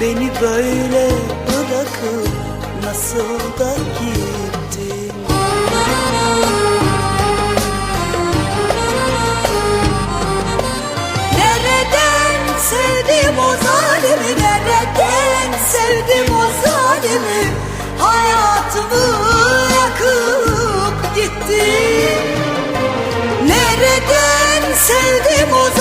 Beni böyle bırakıp nasıl da gittin? Nereden sevdim o zalimi Nereden sevdim o zalimi? Hayatımı yakıp gitti Nereden sevdim o zalimi